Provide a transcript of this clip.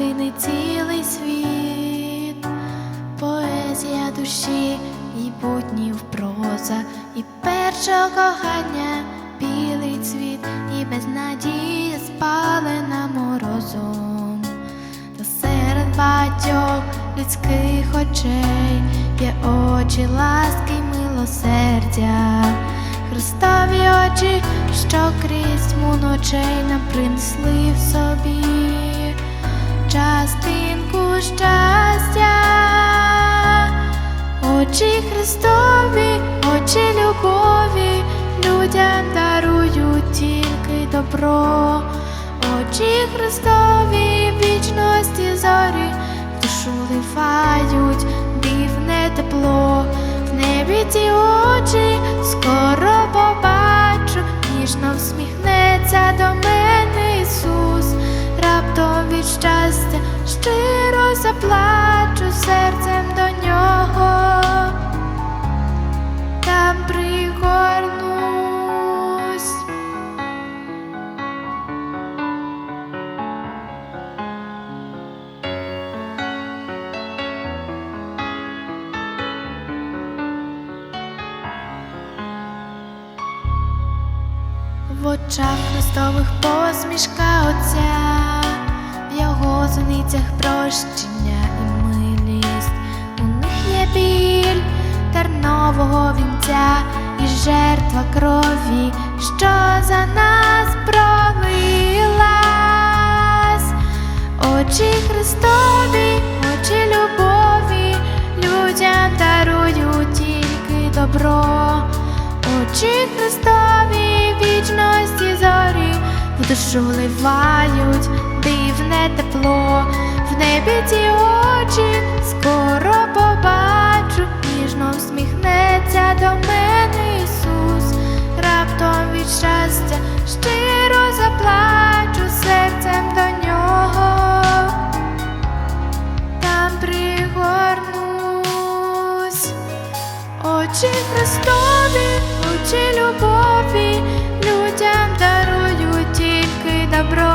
очах людини цілий світ, поезія душі і буднів проза, і першого кохання білий цвіт, і безнадія спалена морозом. Та серед багатьох людських очей є очі ласки милосердя, Христові очі, що крізь тьму ночей нам принесли в собі Христові, очі любові, людям дарують тільки добро, очі Христові, вічності зорі, душу ливають дивне тепло, в небі ті очі скоро побачу, ніжно всміхнеться до мене Ісус, раптом від щастя щиро заплачу В очах Христових посмішка Отця, в його зуницях прощення і милість. У них є біль тернового вінця і жертва крові, що за нас пролилась. Очі Христові, очі любові, людям дарують тільки добро. Очі Христові, вічності зорі, в душу вливають дивне тепло, в небі ті очі скоро побачу, ніжно всміхнеться до мене Ісус, раптом від щастя щиро заплачу серцем до нього, там пригорнусь. Очі Христові, очі любові, людям дарують тільки добро.